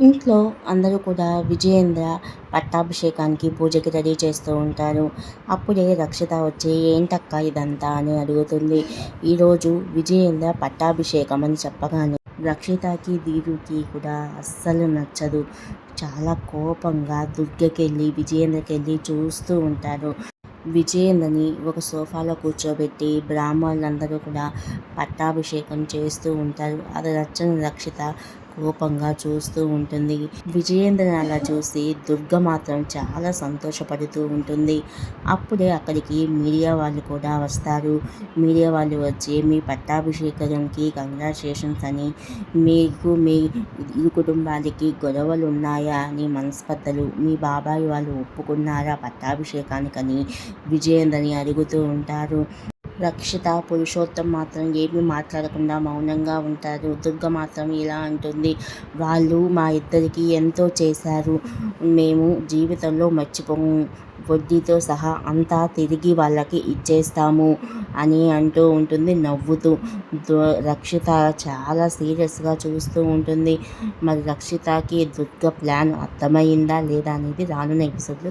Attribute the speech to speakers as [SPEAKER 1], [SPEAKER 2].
[SPEAKER 1] ఇంట్లో అందరూ కూడా విజయేంద్ర పట్టాభిషేకానికి పూజకి రెడీ చేస్తూ ఉంటారు. అప్పుడే రక్షిత వచ్చి ఏంటక్క ఇదంతా? అని అడుగుతుంది. ఈరోజు విజయేంద్ర పట్టాభిషేకం అని చెప్పగానే రక్షితకి ధీరుకి కూడా అస్సలు నచ్చదు. చాలా కోపంగా దుర్గకెళ్ళి విజయేంద్రకెళ్ళి చూస్తూ ఉంటారు. విజయేంద్రని ఒక సోఫాలో కూర్చోబెట్టి బ్రాహ్మణులందరూ కూడా పట్టాభిషేకం చేస్తూ ఉంటారు. అది నచ్చని రక్షిత కోపంగా చూస్తూ ఉంటుంది. విజయేంద్రని అలా చూసి దుర్గ మాత్రం చాలా సంతోషపడుతూ ఉంటుంది. అప్పుడే అక్కడికి మీడియా వాళ్ళు కూడా వస్తారు. మీడియా వాళ్ళు వచ్చి మీ పట్టాభిషేకంకి కంగ్రాచులేషన్స్ అని మీకు మీ ఇరు కుటుంబాలకి గొడవలు ఉన్నాయా అని మనస్పర్ధలు మీ బాబాయ్ వాళ్ళు ఒప్పుకున్నారా పట్టాభిషేకానికని? విజయేంద్రని అడుగుతూ ఉంటారు. రక్షిత పురుషోత్తం మాత్రం ఏమీ మాట్లాడకుండా మౌనంగా ఉంటారు. దుర్గ మాత్రం ఇలా అంటుంది. వాళ్ళు మా ఇద్దరికి ఎంతో చేశారు. మేము జీవితంలో మర్చిపోము. వడ్డీతో సహా అంతా తిరిగి వాళ్ళకి ఇచ్చేస్తాము అని అంటూ ఉంటుంది. నవ్వుతూ రక్షిత చాలా సీరియస్గా చూస్తూ ఉంటుంది. మరి రక్షితకి దుర్గ ప్లాన్ అర్థమైందా లేదా అనేది రానున్న ఎపిసోడ్లో